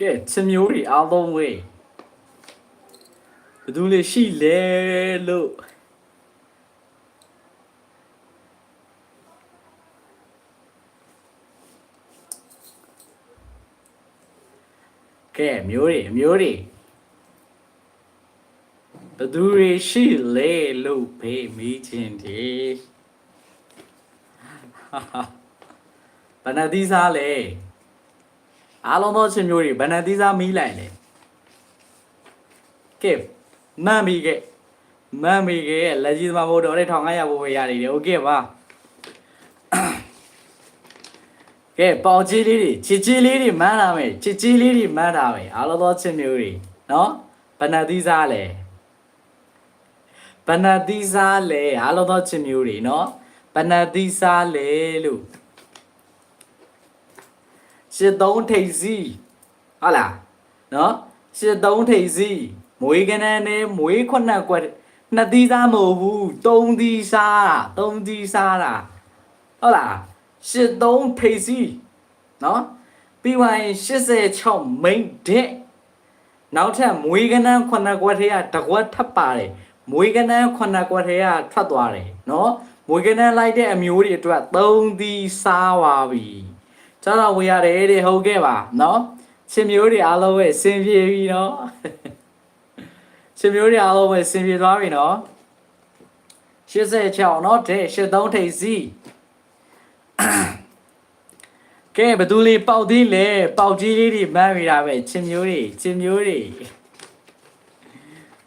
ကဲချင်မျိုးတွေအားလုံးဝေးဘယ်သူလေးရှိလဲလို့ကဲမျိုးတွေအမျိုးတွေဘယ်သူတွေရှိလဲလို့ဖေးမိချင်းဒီဟာဟာဘယ်နှသီးစားလဲ အားလုံးသောချင်းမျိုးတွေဘယ်နှသီးစားမိလိုက်လဲကဲမှန်ပြီကဲမှန်ပြီကဲလက်ကြီးသမားမို့တော်တဲ့1500ဘိုးပဲရတယ်โอเคပါကဲပေါင်ကြီးလေးတွေချစ်ကြီးလေးတွေမှန်းလာမယ်ချစ်ကြီးလေးတွေမှန်းတာပဲအားလုံးသောချင်းမျိုးတွေနော်ဘယ်နှသီးစားလဲ ဘဏ္ဍတိစားလေအားလုံးသောချစ်မျိုးတွေနော်ဘဏ္ဍတိစားလေလို့ ရှစ်သုံးထိပ်စီဟုတ်လားနော်ရှစ်သုံးထိပ်စီမွေးကနန်းနဲ့မွေးခွနက်ကွက်နှစ်သီးစားမဟုတ်ဘူးသုံးသီးစားတာသုံးသီးစားတာဟုတ်လားရှစ်သုံးထိပ်စီနော်ပြီးသွားရင်86မိန်တဲ့နောက်ထပ်မွေးကနန်းခွနက်ကွက်ထဲကတကွက်ထပ်ပါတယ်မွေးကနန်းခွနက်ကွက်ထဲကထွက်သွားတယ်နော်မွေးကနန်းလိုက်တဲ့အမျိုးတွေအတွက်သုံးသီးစားပါပြီ ကျွန်တော်ဝေရတယ်တဲ့ဟုတ်ကဲ့ပါနော်ရှင်မျိုးတွေအားလုံးပဲစင်ပြေပြီနော် ရှင်မျိုးတွေအားလုံးပဲစင်ပြေသွားပြီနော်86เนาะတဲ့83ထိပ်စီကဲဘသူလေးပေါက်သေးလဲပေါက်ကြီးလေးတွေမှန်းမိတာပဲချင်းမျိုးတွေချင်းမျိုးတွေ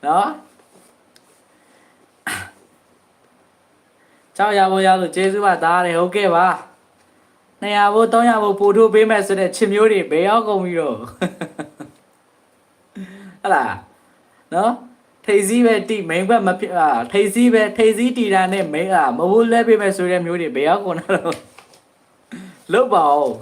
နော်ကြောက်ရဖို့ရလို့ကျေးဇူးပါသားတယ်ဟုတ်ကဲ့ပါ 200ဘို့300ဘို့ပို့ထိုးပေးမယ်ဆိုတဲ့ချင်းမျိုးတွေဘယ်ရောက်ကုန်ပြီတော့ဟတ်လားနော်ထိပ်စည်းပဲတိမိန်ဘက်မဖြစ်အာထိပ်စည်းပဲထိပ်စည်းတီတာနဲ့မိန်အာမဟုတ်လဲပေးမယ်ဆိုတဲ့မျိုးတွေဘယ်ရောက်ကုန်တော့လုတ်ပါဦး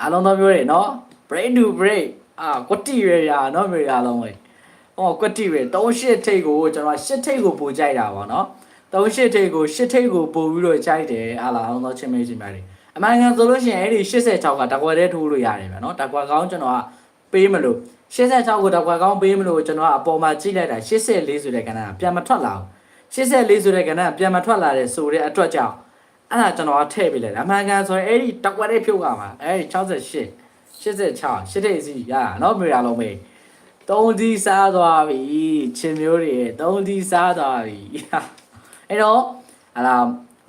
အားလုံးသောမျိုးတွေနော် break to break အာကွတီရရနော်မျိုးတွေအားလုံးပဲ ဟောကွတီရ38ထိပ်ကိုကျွန်တော်8ထိပ်ကိုပို့ကြိုက်တာပါနော်38ထိပ်ကို8ထိပ်ကိုပို့ပြီးတော့ကြိုက်တယ်အားလားအားလုံးသောချင်းမေးချင်းများတွေအမှန်ကန်ဆိုလို့ရှိရင်အဲ့ဒီ86ကတကွက်တည်းထိုးလို့ရတယ်ဗျာနော်တကွက်ကောင်းကျွန်တော်ကပေးမလို့86ကိုတကွက်ကောင်းပေးမလို့ကျွန်တော်ကအပေါ်မှာကြည့်လိုက်တာ84ဆိုတဲ့ကဏ္ဍကပြန်မထွက်လာဘူး84ဆိုတဲ့ကဏ္ဍကပြန်မထွက်လာတဲ့ဆိုတဲ့အတွက်ကြောင့်အဲ့ဒါကျွန်တော်ကထည့်ပေးလိုက်တာအမှန်ကန်ဆိုရင်အဲ့ဒီတကွက်တည်းဖြုတ်ကမှာအဲ့ဒီ68 86 8ထိပ်စီရတာနော်မြေရလုံးမေး သုံးဒီစားသွားပြီချင်းမျိုးတွေရဲ့သုံးဒီစားသွားပြီအဲ့တော့ဟာလာ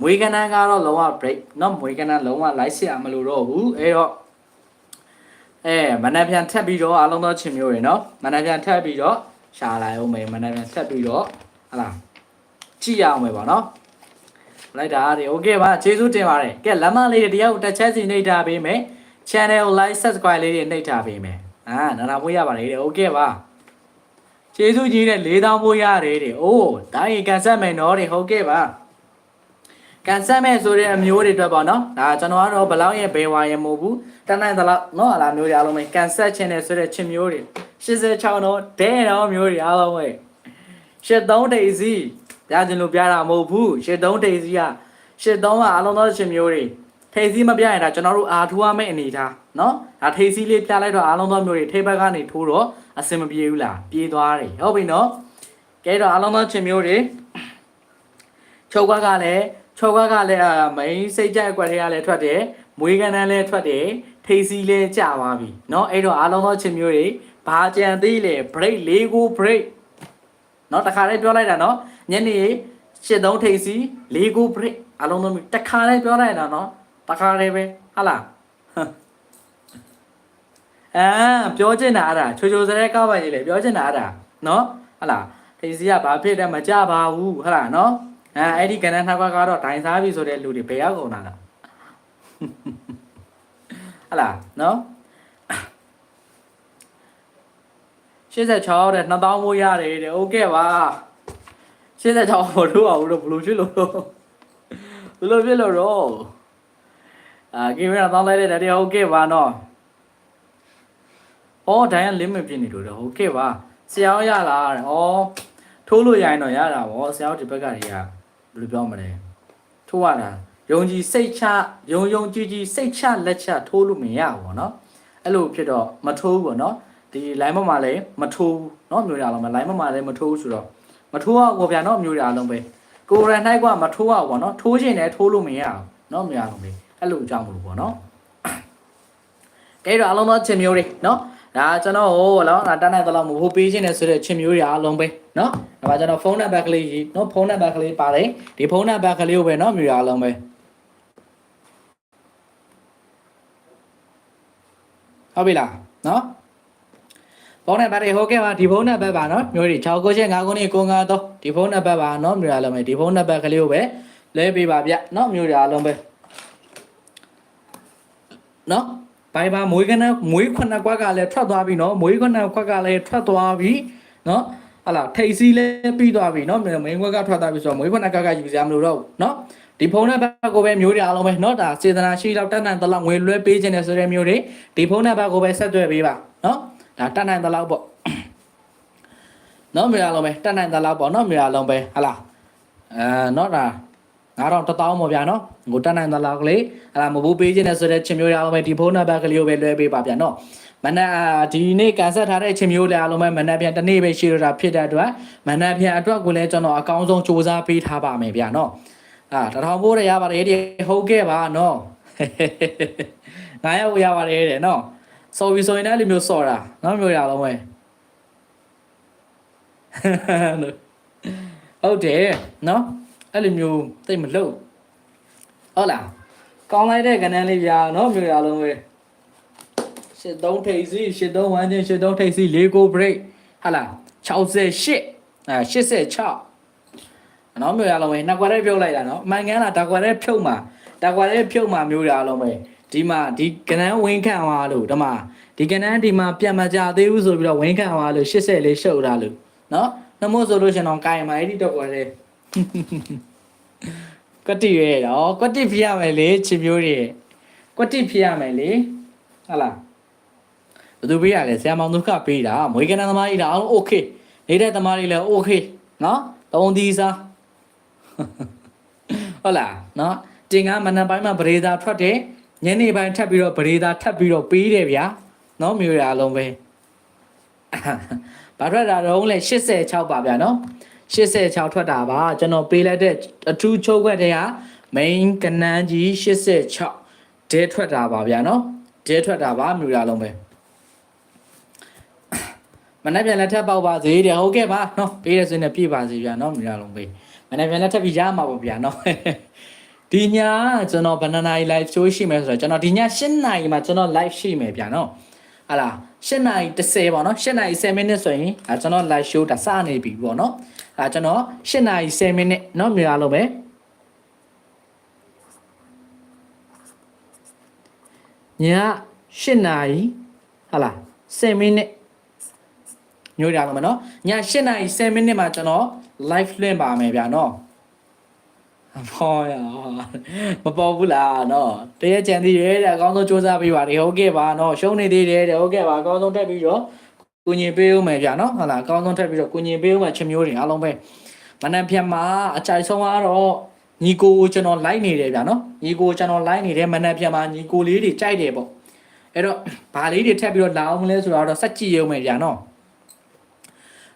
မွေးကနန်းကတော့လုံးဝ break နော်မွေးကနန်းလုံးဝ live ဆရာမလို့တော့ဘူးအဲ့တော့အဲမနက်ဖြန်ထပ်ပြီးတော့အားလုံးသောချင်းမျိုးတွေနော်မနက်ဖြန်ထပ်ပြီးတော့ရှာလာအောင်မေးမနက်ဖြန်ထပ်ပြီးတော့ဟာလာကြည့်ရအောင်မေးပါနော်လိုက်တာတွေ okay ပါကျေးဇူးတင်ပါတယ်ကဲလမ်းမလေးတွေတယောက်တစ်ချက်စီနှိပ်ထားပေးမယ် channel ကို like subscribe လေးတွေနှိပ်ထားပေးမယ် အာနာနာမွေးရပါလေတဲ့ okay ပါကျေးဇူးကြီးတဲ့၄တောင်းမွေးရတယ်တဲ့အိုးဒါရင်ကန်ဆက်မယ်နော်တဲ့ဟုတ်ကဲ့ပါကန်ဆက်မယ်ဆိုတဲ့အမျိုးတွေအတွက်ပေါ့နော်ဒါကျွန်တော်ကတော့ဘလောက်ရဲ့ဘယ်ဝါရဲ့မဟုတ်ဘူးတန်းတန်းတလောက်နော်အလားမျိုးတွေအားလုံးပဲကန်ဆက်ခြင်းနဲ့ဆိုတဲ့ချင်းမျိုးတွေ86တော့ဒဲတော့မျိုးတွေအားလုံးပဲ83ဒိစီပြခြင်းလို့ပြတာမဟုတ်ဘူး83ဒိစီက83ကအားလုံးသောချင်းမျိုးတွေ ထိပ်စီးမပြရင်ဒါကျွန်တော်တို့အာထူရမယ့်အနေထားเนาะဒါထိပ်စီးလေးပြလိုက်တော့အားလုံးသောမျိုးတွေထိပ်ဘက်ကနေထိုးတော့အဆင်မပြေဘူးလားပြေးသွားတယ်ဟုတ်ပြီเนาะကဲတော့အားလုံးသောချင်းမျိုးတွေချုပ်ကွက်ကလည်းချုပ်ကွက်ကလည်းအာမိန်စိတ်ကြက်အကွက်ထဲကလည်းထွက်တယ်မွေးကန်းတန်းလည်းထွက်တယ်ထိပ်စီးလည်းကျသွားပြီเนาะအဲ့တော့အားလုံးသောချင်းမျိုးတွေဘာကြံသေးလဲ break ၄ခု break เนาะတခါလေးပြောလိုက်တာเนาะညနေရှစ်သုံးထိပ်စီး၄ခု break အားလုံးသောမျိုးတခါလေးပြောလိုက်တာเนาะ တခါလေးပဲဟာလားအာပြောချင်တာအဲ့ဒါချိုချိုစရဲကောက်ပါကြီးလေပြောချင်တာအဲ့ဒါနော်ဟာလားထိစီကဘာဖြစ်တယ်မကြပါဘူးဟာလားနော်အဲအဲ့ဒီကဏ္ဍနှစ်ခွက်ကတော့ဒိုင်စားပြီဆိုတဲ့လူတွေဘယ်ရောက်ကုန်တာလဲဟာလားနော်86တဲ့2000မိုးရတယ်တဲ့โอเคပါ86ဘောလို့အောင်လို့ဘလို့ဖြစ်လို့ဘလို့ဖြစ်လို့တော့ အာကင်မရာတောင်းလိုက်တဲ့တည်းဟုတ်ကဲ့ပါနော်။အော်ဒိုင်က limit ဖြစ်နေလို့တော့ဟုတ်ကဲ့ပါ။ဆရာရလာတယ်။အော်ထိုးလို့ရရင်တော့ရတာဗော။ဆရာဒီဘက်ကတွေကဘယ်လိုပြောမလဲ။ထိုးရတာ ယုံကြည်စိတ်ချယုံယုံကြည်ကြည်စိတ်ချလက်ချထိုးလို့မရဘူးပေါ့နော်အဲ့လိုဖြစ်တော့မထိုးဘူးပေါ့နော်ဒီ line ပေါ်မှာလည်းမထိုးဘူးเนาะမျိုးရအောင်မ line ပေါ်မှာလည်းမထိုးဘူးဆိုတော့မထိုးအောင်ပေါ့ဗျာเนาะမျိုးရအောင်ပဲကိုရန်၌ကမထိုးအောင်ပေါ့နော်ထိုးခြင်းလည်းထိုးလို့မရအောင်เนาะမျိုးရအောင်ပဲ အဲ့လိုအကြောင်းမလို့ပေါ့နော်အဲ့တော့အလုံးသောချင်းမျိုးတွေเนาะဒါကျွန်တော်ဟိုလောဒါတန်းနိုင်တော့မဟုတ်ပေးခြင်းနဲ့ဆိုတဲ့ချင်းမျိုးတွေအားလုံးပဲเนาะဒါပါကျွန်တော်ဖုန်းနံပါတ်ကလေးကြီးเนาะဖုန်းနံပါတ်ကလေးပါတယ်ဒီဖုန်းနံပါတ်ကလေးကိုပဲเนาะမျိုးရအားလုံးပဲ ဟုတ်ပြီလားနော်ဖုန်းနံပါတ်တွေဟုတ်ကဲ့ပါဒီဖုန်းနံပါတ်ပါနော်မျိုးတွေ6 9 5 9 9 9 3ဒီဖုန်းနံပါတ်ပါနော်မျိုးရလုံးပဲဒီဖုန်းနံပါတ်ကလေးကိုပဲလဲပေးပါဗျနော်မျိုးရလုံးပဲ နော်ဘိုင်ဘာမွေးကနမွေးခွနကွက်ကလည်းထွက်သွားပြီနော်မွေးခွနကွက်ကလည်းထွက်သွားပြီနော်ဟလာထိတ်စီးလည်းပြီးသွားပြီနော်မင်းခွက်ကထွက်သွားပြီဆိုတော့မွေးခွနကွက်ကယူစရာမလိုတော့ဘူးနော်ဒီဖုန်းနံပါတ်ကိုပဲမျိုးတွေအားလုံးပဲเนาะဒါစေတနာရှိတော့တက်နိုင်တလောက်ငွေလွှဲပေးခြင်းနဲ့ဆိုတဲ့မျိုးတွေဒီဖုန်းနံပါတ်ကိုပဲဆက်သွယ်ပေးပါเนาะဒါတက်နိုင်တလောက်ပေါ့เนาะမျိုးအားလုံးပဲတက်နိုင်တလောက်ပေါ့เนาะမျိုးအားလုံးပဲဟလာအဲเนาะဒါ 9000 1000ပေါ့ဗျာနော်ဟိုတက်နိုင်သလောက်ကလေးအဲ့ဒါမဘူးပေးခြင်းနဲ့ဆိုတဲ့ချင်းမျိုးရအောင်ပဲဒီဖုန်းနံပါတ်ကလေးကိုပဲလွှဲပေးပါဗျာနော်မနက်ဒီနေ့ကန်ဆက်ထားတဲ့အချင်းမျိုးလည်းအားလုံးပဲမနက်ပြန်တစ်နေ့ပဲရှိတော့တာဖြစ်တဲ့အတွက်မနက်ပြန်အတွက်ကိုလည်းကျွန်တော်အကောင်းဆုံးစူးစမ်းပေးထားပါမယ်ဗျာနော်အာတထောင်ဖို့ရရပါတယ်ဒီဟုတ်ခဲ့ပါနော်ငါရောက်ရပါတယ်တဲ့နော်ဆော်ပြီးဆိုရင်လည်းလူမျိုးဆော်တာနော်မျိုးရအောင်ပဲဟုတ်တယ်နော် အဲ့လိုမျိုးတိတ်မလို့ဟုတ်လားကောင်းလိုက်တဲ့ကဏ္ဍလေးပြနော်မျိုးရအောင်ပဲရှစ်သုံးထိပ်စီရှစ်သုံးဝမ်းချင်းရှစ်သုံးထိပ်စီ၄ကို break ဟာလား68အဲ86နော်မျိုးရအောင်ပဲနှစ်ကွက်လေးပြုတ်လိုက်တာနော်အမှန်ကန်လားတစ်ကွက်လေးဖြုတ်မှာတစ်ကွက်လေးဖြုတ်မှာမျိုးရအောင်ပဲဒီမှာဒီကဏ္ဍဝင်းခံသွားလို့ဒီမှာဒီကဏ္ဍဒီမှာပြန်မကြသေးဘူးဆိုပြီးတော့ဝင်းခံသွားလို့80လေးရှုပ်တာလို့နော်နှမို့ဆိုလို့ရှင်တော့ကိုင်မှာအဲ့ဒီတော့ကွက်လေး ကွက်တိရဲတော့ကွက်တိဖြစ်ရမယ်လေချစ်မျိုးတွေကွက်တိဖြစ်ရမယ်လေဟုတ်လားဘယ်သူပေးရလဲဆရာမောင်ဒုက္ခပေးတာမွေးကနန်းသမားကြီးဒါအားလုံးโอเคနေတဲ့သမားတွေလည်းโอเคနော်သုံးသီးစား ဟုတ်လားနော်တင်ကမနက်ပိုင်းမှာပရိသာထွက်တယ်ညနေပိုင်းထပ်ပြီးတော့ပရိသာထပ်ပြီးတော့ပေးတယ်ဗျာနော်မျိုးရအလုံးပဲ ဘာထွက်တာတော့လဲ86ပါဗျာနော် 86ထွက်တာပါကျွန်တော်ပေးလိုက်တဲ့အထူးချုပ်ခွက်တွေက main ကနန်းကြီး86ဒဲထွက်တာပါဗျာနော်ဒဲထွက်တာပါမျိုးရအလုံးပဲမနေ့ပြန်လက်ထပ်ပေါက်ပါစေတဲ့ဟုတ်ကဲ့ပါနော်ပေးရစင်းနဲ့ပြည့်ပါစေဗျာနော်မျိုးရအလုံးပဲမနေ့ပြန်လက်ထပ်ပြီးရမှာပေါ့ဗျာနော်ဒီညကျွန်တော်ဘယ်နှစ်နာရီ live show ရှိမယ်ဆိုတော့ကျွန်တော်ဒီည7နာရီမှာကျွန်တော် live ရှိမယ်ဗျာနော် ဟာလား7နာရီ30ပေါ့နော်7နာရီ10မိနစ်ဆိုရင်အဲကျွန်တော် live show ဒါစနေပြီပေါ့နော်အဲကျွန်တော်7နာရီ10မိနစ်เนาะမြေအားလုံးပဲည7နာရီဟာလား10မိနစ်ညိုးရအောင်မနော်ည7နာရီ10မိနစ်မှာကျွန်တော် live လွှင့်ပါမယ်ဗျာနော် ဘောရမပေါ်ဘူးလားနော်တရက်ကြံသေးတယ်တဲ့အကောင်းဆုံးစူးစမ်းပေးပါလေဟုတ်ကဲ့ပါနော်ရှုံးနေသေးတယ်တဲ့ဟုတ်ကဲ့ပါအကောင်းဆုံးတက်ပြီးတော့ကုညင်ပေးဦးမယ်ဗျာနော်ဟုတ်လားအကောင်းဆုံးတက်ပြီးတော့ကုညင်ပေးဦးမယ်ချင်မျိုးတွေအားလုံးပဲမနက်ဖြန်မှာအကြိုက်ဆုံးကတော့ညီကိုကိုကျွန်တော်လိုက်နေတယ်ဗျာနော်ညီကိုကျွန်တော်လိုက်နေတယ်မနက်ဖြန်မှာညီကိုလေးတွေကြိုက်တယ်ပေါ့အဲ့တော့ဘာလေးတွေထပ်ပြီးတော့လာအောင်မလဲဆိုတော့စက်ကြည့်ရုံပဲဗျာနော်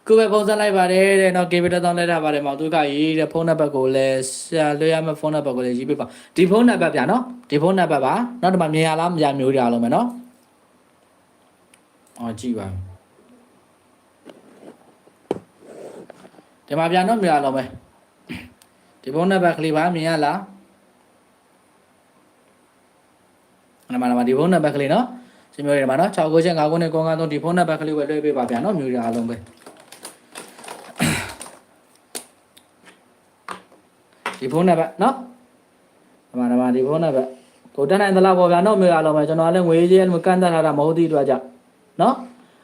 ကိုပဲပုံစံလိုက်ပါတယ်တဲ့နော် KB တောင်းလိုက်တာပါတယ်မောင်သူကရေးတဲ့ဖုန်းနံပါတ်ကိုလည်းဆရာလွှဲရမယ့်ဖုန်းနံပါတ်ကိုလည်းရေးပေးပါဒီဖုန်းနံပါတ်ဗျာနော်ဒီဖုန်းနံပါတ်ပါနောက်တစ်ခါမြင်ရလားမရမျိုးကြအောင်မယ်နော်အော်ကြည့်ပါဒီမှာဗျာနော်မြင်ရအောင်မယ်ဒီဖုန်းနံပါတ်ကလေးပါမြင်ရလားနမနမဒီဖုန်းနံပါတ်ကလေးနော်စမျိုးတွေမှာနော်6ကိုချက်9ကိုနဲ့9 9 3ဒီဖုန်းနံပါတ်ကလေးပဲလွှဲပေးပါဗျာနော်မျိုးတွေအားလုံးပဲ ဒီဖုန်းနံပါတ်နော်ဒီမှာဒီမှာဒီဖုန်းနံပါတ်ကိုတက်နိုင်သလားပေါ့ဗျာနော်မျိုးရအောင်ပဲကျွန်တော်လည်းငွေကြေးလည်းကန့်သက်ထားတာမဟုတ်သည့်အတွက်ကြောင့်နော်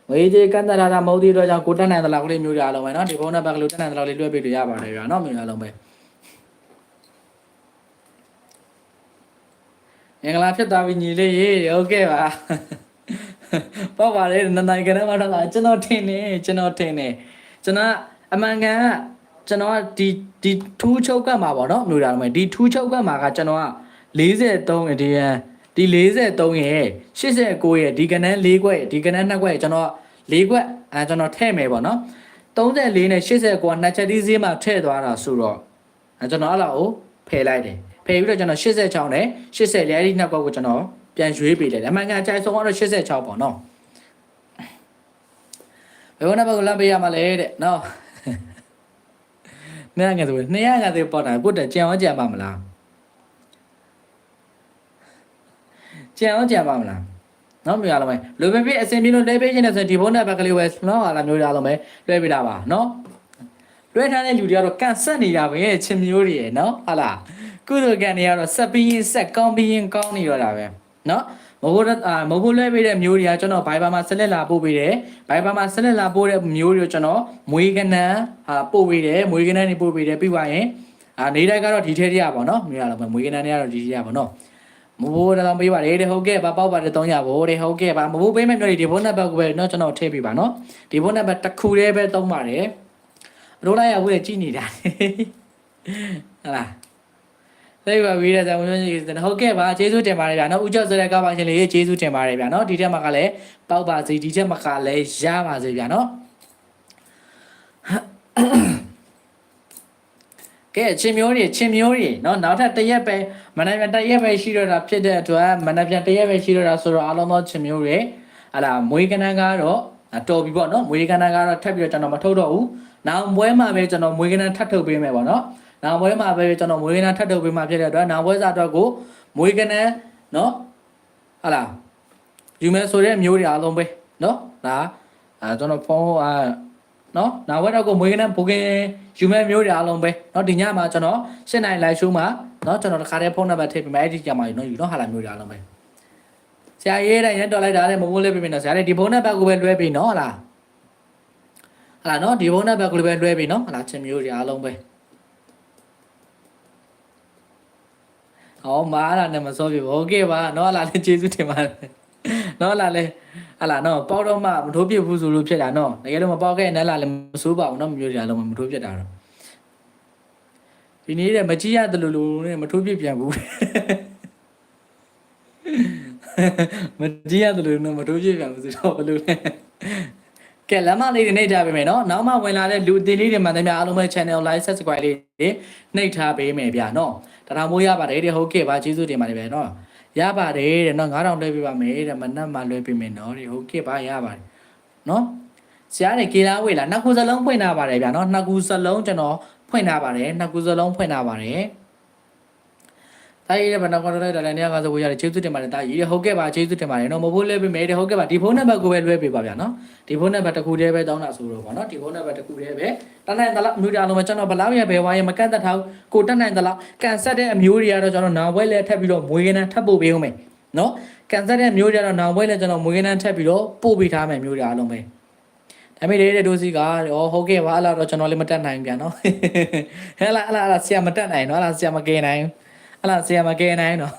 ငွေကြေးကန့်သက်ထားတာမဟုတ်သည့်အတွက်ကြောင့်ကိုတက်နိုင်သလားကလေးမျိုးရအောင်ပဲနော်ဒီဖုန်းနံပါတ်ကလေးတက်နိုင်သလားလေးလွှဲပေးလို့ရပါတယ်ဗျာနော်မျိုးရအောင်ပဲအင်္ဂလာဖြစ်သွားပြီညီလေးရေဟုတ်ကဲ့ပါပေါ့ပါလေနနိုင်ကနေမှတော့ကျွန်တော်ထင်နေကျွန်တော်ထင်နေကျွန်တော်အမှန်ကန်က ကျွန်တော်ကဒီဒီထူးချုပ်ကတ်မှာပေါ့နော်မျိုးတာတော့မယ်ဒီထူးချုပ်ကတ်မှာကကျွန်တော်က43ဒီရန်ဒီ43ရဲ့89ရဲ့ဒီကနန်း4ခွက်ဒီကနန်း2ခွက်ကျွန်တော်4ခွက်အဲကျွန်တော်ထည့်မယ်ပေါ့နော်34နဲ့89ကနှစ်ချက်သီးဈေးမှာထည့်သွားတာဆိုတော့အဲကျွန်တော်အဲ့လောက်ကိုဖယ်လိုက်တယ်ဖယ်ပြီးတော့ကျွန်တော်86နဲ့80လဲအဲ့ဒီနှစ်ခွက်ကိုကျွန်တော်ပြန်ရွေးပေးလိုက်တယ်အမှန်ကန်အကြိုက်ဆုံးကတော့86ပေါ့နော်ဘယ်ဘုန်းဘက်ကလမ်းပေးရမှာလဲတဲ့နော် နှစ်ရငယ်ဆိုနှစ်ရငယ်ဆိုပေါ်တာကိုတက်ကြံအောင်ကြံပါမလားကြံအောင်ကြံပါမလားနော်မျိုးရလုံးပဲလိုပဲပြအစင်ပြလို့လဲပေးခြင်းနဲ့ဆိုဒီဘုန်းနဲ့ဘက်ကလေးဝယ်နော်ဟာလာမျိုးရလုံးပဲလွှဲပေးတာပါနော်လွှဲထားတဲ့လူတွေကတော့ကန်ဆက်နေတာပဲချင်းမျိုးတွေရယ်နော်ဟာလာကုသိုလ်ကံတွေကတော့ဆက်ပြီးရင်ဆက်ကောင်းပြီးရင်ကောင်းနေရတာပဲနော် မဟုတ်အာမဟုတ်လွှဲပေးတဲ့မျိုးတွေကကျွန်တော်ဘိုင်ဘာမှာဆက်လက်လာပို့ပေးတယ်ဘိုင်ဘာမှာဆက်လက်လာပို့တဲ့မျိုးတွေကိုကျွန်တော်မွေးကနန်းဟာပို့ပေးတယ်မွေးကနန်းတွေပို့ပေးတယ်ပြီးသွားရင်အာနေတိုင်းကတော့ဒီထဲတည်းရပါတော့မျိုးရလုံးပဲမွေးကနန်းတွေကတော့ဒီထဲရပါတော့မဘိုးတော့ပေးပါတယ်တဲ့ဟုတ်ကဲ့ပါပေါက်ပါတယ်300ဘိုးတဲ့ဟုတ်ကဲ့ပါမဘိုးပေးမဲ့မျိုးတွေဒီဘုန်းနံပါတ်ကိုပဲเนาะကျွန်တော်ထည့်ပေးပါเนาะဒီဘုန်းနံပါတ်တစ်ခုတည်းပဲသုံးပါတယ်ရိုးလိုက်ရဝေးကြည့်နေတာဟလား သိပါပြီတဲ့ဇာဝန်ကြီးဟုတ်ကဲ့ပါကျေးဇူးတင်ပါတယ်ဗျာနော်ဦးကျော်ဆိုတဲ့ကောက်ပါရှင်လေးကျေးဇူးတင်ပါတယ်ဗျာနော်ဒီထက်မှကလည်းပေါက်ပါစေဒီထက်မှကလည်းရပါစေဗျာနော်ကဲချင်းမျိုးတွေချင်းမျိုးတွေเนาะနောက်ထပ်တစ်ရက်ပဲမနက်ဖြန်တစ်ရက်ပဲရှိတော့တာဖြစ်တဲ့အတွက်မနက်ဖြန်တစ်ရက်ပဲရှိတော့တာဆိုတော့အားလုံးသောချင်းမျိုးတွေဟာလာမွေးကနန်းကတော့တော်ပြီပေါ့เนาะမွေးကနန်းကတော့ထပ်ပြီးတော့ကျွန်တော်မထုတ်တော့ဘူးနောက်ပွဲမှာပဲကျွန်တော်မွေးကနန်းထပ်ထုတ်ပေးမယ်ပေါ့เนาะ နောင်ပွဲမှာပဲကျွန်တော်မွေးကနန်းထပ်ထုတ်ပေးမှဖြစ်တဲ့အတွက်နောင်ပွဲစားအတွက်ကိုမွေးကနန်းနော်ဟာလားယူမယ်ဆိုတဲ့မျိုးတွေအားလုံးပဲနော်ဒါအဲကျွန်တော်ဖုန်းအာနော်နောင်ပွဲတော့ကိုမွေးကနန်းဘိုကင်းယူမယ်မျိုးတွေအားလုံးပဲနော်ဒီညမှာကျွန်တော်၈နိုင် live show မှာနော်ကျွန်တော်တခါတည်းဖုန်းနံပါတ်ထည့်ပေးမယ်အဲ့ဒီညမှာနော်ယူနော်ဟာလားမျိုးတွေအားလုံးပဲဆရာရေးတဲ့ရန်တော်လိုက်တာလည်းမမိုးလေးပြင်နေတော့ဆရာလေးဒီဖုန်းနံပါတ်ကိုပဲလွှဲပေးနော်ဟာလားဟာလားနော်ဒီဖုန်းနံပါတ်ကိုလည်းပဲလွှဲပေးနော်ဟာလားချင်းမျိုးတွေအားလုံးပဲ အော်မားလာနဲ့မစောပြဘူး။โอเคပါ။နော်လာလေကျေးဇူးတင်ပါတယ်။နော်လာလေဟလာနော်ပေါတော့မှမထိုးပြဘူးဆိုလို့ဖြစ်တာနော်။တကယ်လို့မပေါခဲ့နဲ့လာလေမစိုးပါဘူးနော်မမျိုးကြလုံးမထိုးပြတာတော့။ဒီနေ့တဲ့မကြည့်ရတယ်လို့လို့နဲ့မထိုးပြပြန်ဘူး။မကြည့်ရတယ်လို့နော်မထိုးပြပြန်ဘူးဆိုတော့ဘယ်လိုလဲ။ ကဲလမ်းမလေးတွေနှိပ်ထားပေးမယ်နော်နောက်မှဝင်လာတဲ့လူအသေးလေးတွေမှတည်းများအားလုံးပဲ channel like subscribe လေးတွေနှိပ်ထားပေးမယ်ဗျာနော်တရာမိုးရပါတယ်တဲ့ဟုတ်ကဲ့ပါကျေးဇူးတင်ပါတယ်ဗျာနော်ရပါတယ်တဲ့နော်9000လွှဲပေးပါမယ်တဲ့မနက်မှလွှဲပေးမယ်နော်တဲ့ဟုတ်ကဲ့ပါရပါတယ်နော်ဆရာတဲ့ကေလာဝေးလားနှစ်ခုစလုံးဖွင့်ထားပါတယ်ဗျာနော်နှစ်ခုစလုံးကျွန်တော်ဖွင့်ထားပါတယ်နှစ်ခုစလုံးဖွင့်ထားပါတယ် တာကြီးတဲ့ဘဏ္ဍာကော်လိုက်တာလည်းနေရာကဆိုဝေးရတယ်ကျေးဇူးတင်ပါတယ်တာကြီးဟုတ်ကဲ့ပါကျေးဇူးတင်ပါတယ်နော်မဖို့လွှဲပေးမယ်တဲ့ဟုတ်ကဲ့ပါဒီဖုန်းနံပါတ်ကိုပဲလွှဲပေးပါဗျာနော်ဒီဖုန်းနံပါတ်တစ်ခုတည်းပဲတောင်းတာဆိုတော့ဗောနော်ဒီဖုန်းနံပါတ်တစ်ခုတည်းပဲတန်းနိုင်တလားအမျိုးတွေအားလုံးပဲကျွန်တော်ဘလောက်ရပဲဝါရမကန့်သက်ထားဘူးကိုတက်နိုင်တလားကန်ဆက်တဲ့အမျိုးတွေကတော့ကျွန်တော်နောင်ပွဲလဲထပ်ပြီးတော့မွေးကနန်းထပ်ပို့ပေးဦးမယ်နော်ကန်ဆက်တဲ့မျိုးတွေကတော့နောင်ပွဲလဲကျွန်တော်မွေးကနန်းထပ်ပြီးတော့ပို့ပေးထားမယ်မျိုးတွေအားလုံးပဲဒါပေမဲ့တဲ့ဒိုစီကဩဟုတ်ကဲ့ပါအဲ့လားတော့ကျွန်တော်လည်းမတက်နိုင်ပြန်နော်ဟဲ့လားအဲ့လားအဲ့လားဆရာမတက်နိုင်နော်အဲ့လားဆရာမကဲနိုင် အဲ့လားဆရာမကဲနိုင်နော်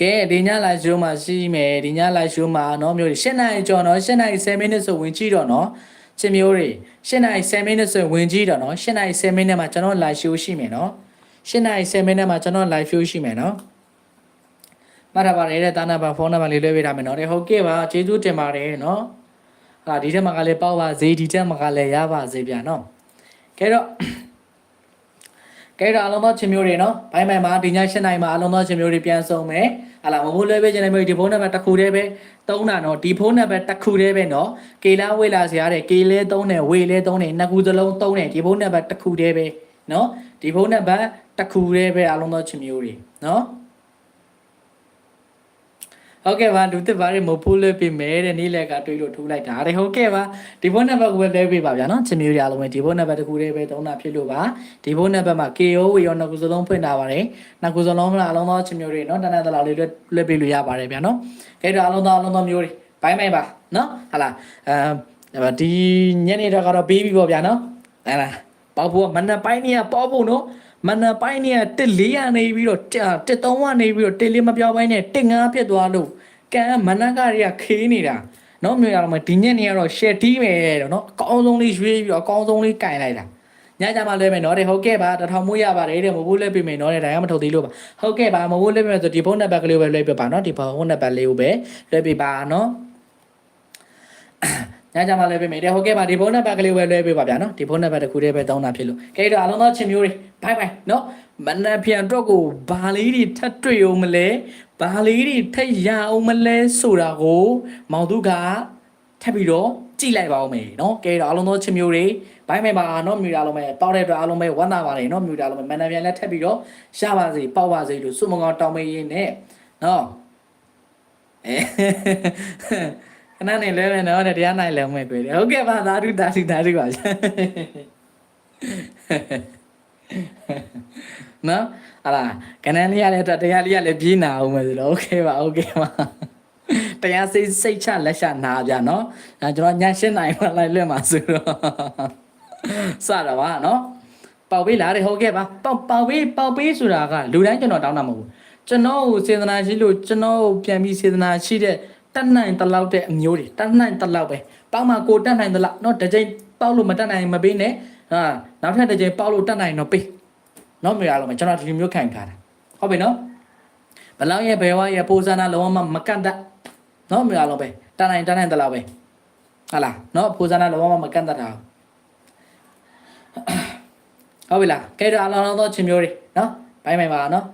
ကဲဒီညလာရှိုးမှာရှိမယ်ဒီညလာရှိုးမှာเนาะမျိုးတွေ7နိုင်ကျော်เนาะ7နိုင်10မိနစ်ဆိုဝင်ကြည့်တော့เนาะချင်းမျိုးတွေ7နိုင်10မိနစ်ဆိုဝင်ကြည့်တော့เนาะ7နိုင်10မိနစ်မှာကျွန်တော် live show ရှိမယ်เนาะ7နိုင်10မိနစ်မှာကျွန်တော် live show ရှိမယ်เนาะမရပါနဲ့တဲ့တာနာပါဖုန်းနံပါတ်လေးလွှဲပေးထားမယ်เนาะတဲ့ဟုတ်ကဲ့ပါကျေးဇူးတင်ပါတယ်เนาะဟာဒီထက်မှကလည်းပေါက်ပါစေဒီထက်မှကလည်းရပါစေဗျာเนาะကဲတော့ ကဲတော့အလုံးသောချင်းမျိုးတွေနော်ဘိုင်းဘိုင်းမှာဒီည၈နိုင်မှာအလုံးသောချင်းမျိုးတွေပြန်ဆုံးမယ်ဟာလာမမိုးလွဲပေးခြင်းလည်းမျိုးဒီဖုန်းနံပါတ်တစ်ခုတည်းပဲသုံးတာနော်ဒီဖုန်းနံပါတ်တစ်ခုတည်းပဲနော်ကေလာဝေလာဆရာတဲ့ကေလဲသုံးတယ်ဝေလဲသုံးတယ်နှစ်ခုစလုံးသုံးတယ်ဒီဖုန်းနံပါတ်တစ်ခုတည်းပဲနော်ဒီဖုန်းနံပါတ်တစ်ခုတည်းပဲအလုံးသောချင်းမျိုးတွေနော် ဟုတ်ကဲ့ပါဒုတိယဘာတွေမဖိုးလွှဲပေးမယ်တဲ့နေ့လက်ကတွေးလို့ထိုးလိုက်တာတဲ့ဟုတ်ကဲ့ပါဒီဖုန်းနံပါတ်ကိုပဲလွှဲပေးပါဗျာနော်ချင်းမျိုးတွေအားလုံးပဲဒီဖုန်းနံပါတ်တစ်ခုတည်းပဲသုံးတာဖြစ်လို့ပါဒီဖုန်းနံပါတ်မှာ KO ဝေရောနှစ်ခုစလုံးဖွင့်ထားပါတယ်နှစ်ခုစလုံးမှာအလုံးသောချင်းမျိုးတွေနော်တနက်တလာလေးလွှဲလွှဲပေးလို့ရပါတယ်ဗျာနော်ကဲတော့အလုံးသောအလုံးသောမျိုးတွေဘိုင်းမိုင်ပါနော်ဟာလားအဲဒီညနေတော့ကတော့ပေးပြီပေါ့ဗျာနော်ဟာလားပေါဖို့မနက်ပိုင်းနေရပေါဖို့နော် မနက်ပိုင်းနေရတစ်လေးရနေပြီးတော့တစ်သုံးကနေပြီးတော့တစ်လေးမပြောင်းပိုင်းနဲ့တစ်ငါးပြတ်သွားလို့ကံမနက်ကတွေကခေးနေတာနော်မျိုးရတော့မဒီညက်နေကတော့ share တီးမယ်တော့နော်အကောင်းဆုံးလေးရွေးပြီးတော့အကောင်းဆုံးလေးကင်လိုက်တာညကြမှာလဲမယ်နော်တဲ့ဟုတ်ကဲ့ပါတထောင်မိုးရပါတယ်တဲ့မဟုတ်လဲပြင်မယ်နော်တဲ့ဒါရမထုတ်သေးလို့ပါဟုတ်ကဲ့ပါမဟုတ်လဲပြင်မယ်ဆိုဒီဖုန်းနံပါတ်ကလေးကိုပဲလွှဲပြပါနော်ဒီဖုန်းနံပါတ်လေးကိုပဲလွှဲပြပါနော် ညကြမှာလဲပြင်မယ်တဲ့ဟုတ်ကဲ့ပါဒီဖုန်းနံပါတ်ကလေးကိုပဲလွှဲပြပါဗျာနော်ဒီဖုန်းနံပါတ်တစ်ခုတည်းပဲတောင်းတာဖြစ်လို့ကဲတော့အားလုံးသောချစ်မျိုးတွေဘိုင်ဘိုင်နော်မနက်ဖြန်တော့ကိုဘာလေးတွေထပ်တွေ့အောင်မလဲဘာလေးတွေထပ်ရအောင်မလဲဆိုတာကိုမောင်သူကထပ်ပြီးတော့ကြည့်လိုက်ပါဦးမယ်နော်ကဲတော့အားလုံးသောချစ်မျိုးတွေဘိုင်းမယ်ပါနော်မြူတာလုံးပဲတောက်တဲ့အတွက်အားလုံးပဲဝမ်းသာပါတယ်နော်မြူတာလုံးပဲမန်နပြန်လက်ထပ်ပြီးတော့ရပါစေပေါက်ပါစေလို့စုမကောင်းတောင်းပေးရင်းနဲ့နော်အဲ ခဏနေလဲမယ်နော်တဲ့တရားနိုင်လဲမယ်တွေ့တယ်ဟုတ်ကဲ့ပါသာဓုသာဓုသာဓုပါနော်ဟာလားကနန်းလေးရတဲ့အတွက်တရားလေးရလည်းပြေးနာအောင်မယ်ဆိုတော့โอเคပါโอเคပါ တရားစိတ်စိတ်ချလက်ချနာကြเนาะအဲကျွန်တော်ညရှင်းနိုင်မှလိုက်လွတ်မှာဆိုတော့စတာပါเนาะပေါက်ပေးလားတဲ့ဟုတ်ကဲ့ပါပေါက်ပေါက်ပေးပေါက်ပေးဆိုတာကလူတိုင်းကျွန်တော်တောင်းတာမဟုတ်ဘူးကျွန်တော်ကိုစေတနာရှိလို့ကျွန်တော်ကိုပြန်ပြီးစေတနာရှိတဲ့ တတ်နိုင်တလောက်တဲ့အမျိုးတွေတတ်နိုင်တလောက်ပဲပေါက်မှာကိုတတ်နိုင်တလောက်เนาะတစ်ချိန်ပေါက်လို့မတတ်နိုင်မပေးနဲ့ဟာနောက်ထပ်တစ်ချိန်ပေါက်လို့တတ်နိုင်တော့ပေးเนาะမရလို့မကျွန်တော်ဒီလိုမျိုးခံထားတာဟုတ်ပြီเนาะဘလောက်ရဲ့ဘယ်ဝါရဲ့ပိုးစနာလုံးဝမကန့်တတ် နော်မရတော့ပဲတန်းနိုင်တန်းနိုင်တလားပဲဟာလားနော်ဖိုးစနာလောမမကန်တတ်တာဟုတ်ပြီလားကဲတော့အလောင်းသောချင်းမျိုးတွေနော်ဘိုင်းမိုင်ပါနော်